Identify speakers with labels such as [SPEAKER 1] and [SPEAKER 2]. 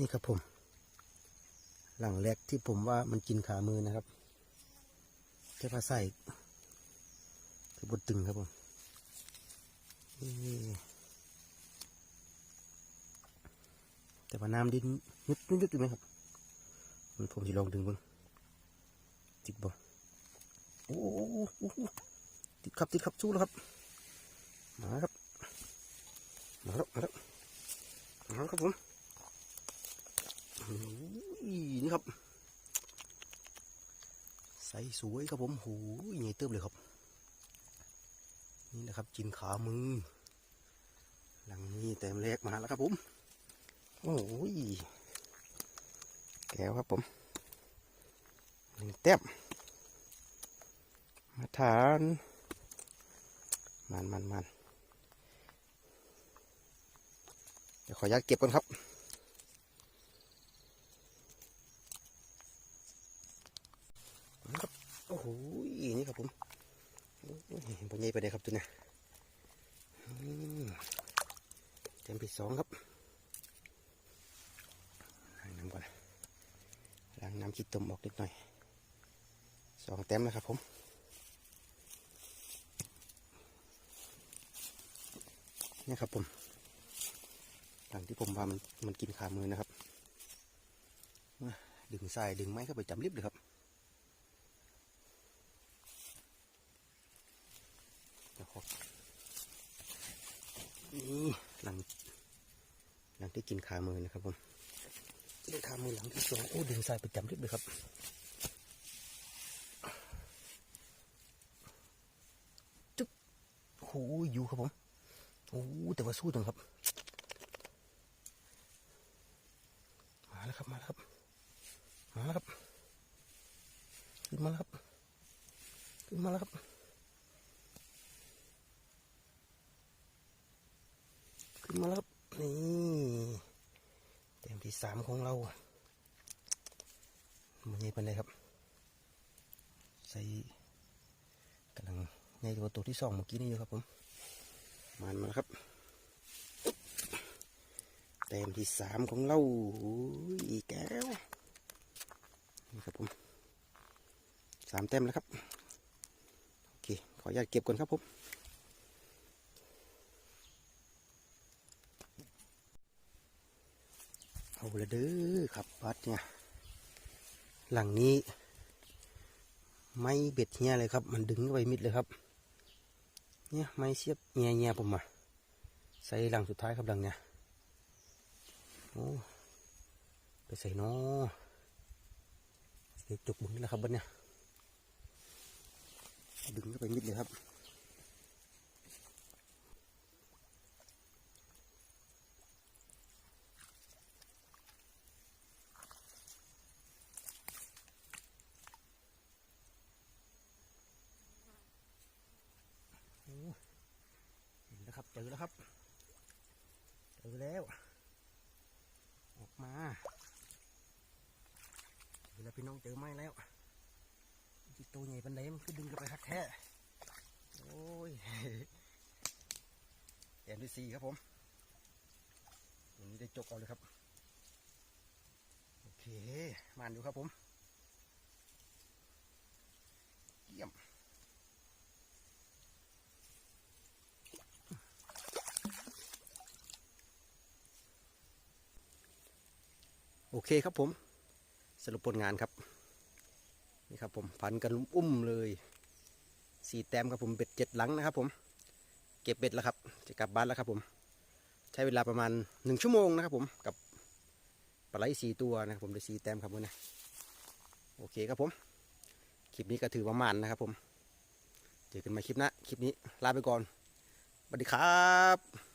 [SPEAKER 1] นี่ครับผม หลังแรกที่ผมว่ามันกินขามือนะครับแค่พาใส่คือบดตึงครับผมแต่ว่าน้ำดินยุดยุดยุดอยู่ไหมครับมันผมจะลองดึงบ้างติดบ่โอ้โอ้โหติดครับติดครับสู้แล้วครับ มาครับ มาแล้วมาแล้วมาแล้วครับผมโอ้ยนี่ ครับ ใสสวยครับผมโอ้ยใหญ่เติบเลยครับ นี่นะครับจินขามือ หลังนี้เต็มแรกมาแล้วครับผม โอ้ยแก้วครับผมหนึ่งแต้มมาทานมันมันมันเดี๋ยวขออนุญาตเก็บก่อนครับ นะครับ โอ้โหนี่ครับผมโอ้ยเห็นปลาใหญ่ไปเลยครับตัวนี้ยอืมเต็มที่สองครับล้างน้ำก่อนล้างน้ำคิดตมออกนิดหน่อยสองเต็มแล้วครับผมนี่ครับผมหลังที่ผมว่ามันมันกินขามือนะครับดึงสายดึงไม้เข้าไปจำลิบเลยครับ เดี๋ยว ขอนี่หลัง หลังที่กินขามือนะครับผมได้ขามือหลังที่สองโอ้ดึงสายไปจำลิบเลยครับจุ๊บโอ้อยู่ครับผมโอ้แต่ว่าสู้จังครับ มาแล้วครับมาแล้วครับ มาแล้วครับ ขึ้นมาแล้วครับ ขึ้นมาแล้วครับ ขึ้นมาแล้วครับ นี่เต็มที่สามของเรามันใหญ่เป็นไรครับ ใส่กำลังใหญ่กว่าตัวที่สองเมื่อกี้นี่อยู่ครับผมมันมาครับเต็มที่สามของเราโอ้ยอีกแก้วนี่ครับผมสามเต็มแล้วครับ โอเค ขออนุญาตเก็บก่อนครับผม เอา ละเด้อครับปัดเนี่ย หลังนี้ ไม่เบ็ดเฮียเลยครับ มันดึงไว้มิดเลยครับ เนี่ยไม้เสียบเงียเงียผมมาใส่หลังสุดท้ายครับหลังเนี่ยโอ้ไปใส่นอเดี๋ยวจุกบุญนี่แหละครับบันเนี่ย ดึงเข้าไปมิดเลยครับโอ้เห็น แล้วครับเจอแล้วครับเจอแล้ว ออกมาเวลาพี่น้องเจอไม้แล้วจิตัวใหญ่ปันไดมคือดึงกันไปคักแท้โอ้ยแอนที่สี่ครับผมวันนี้ได้จกเอาเลยครับ โอเค มานอยู่ครับผม เยี่ยม โอ เคครับผม สรุปผลงานครับนี่ครับผมพันกันอุ้มเลยสี่แต้มครับผมเบ็ดเจ็ดหลังนะครับผม เก็บเบ็ดแล้วครับ จะกลับบ้านแล้วครับผม ใช้เวลาประมาณหนึ่งชั่วโมงนะครับผมกับปลาไหลสี่ตัวนะครับผมได้สี่แต้มครับวันนี้โอเคครับผม คลิปนี้ก็ถือว่ามันนะครับผม เจอกันใหม่คลิปหน้าคลิปนี้ลาไปก่อนสวัสดีครับ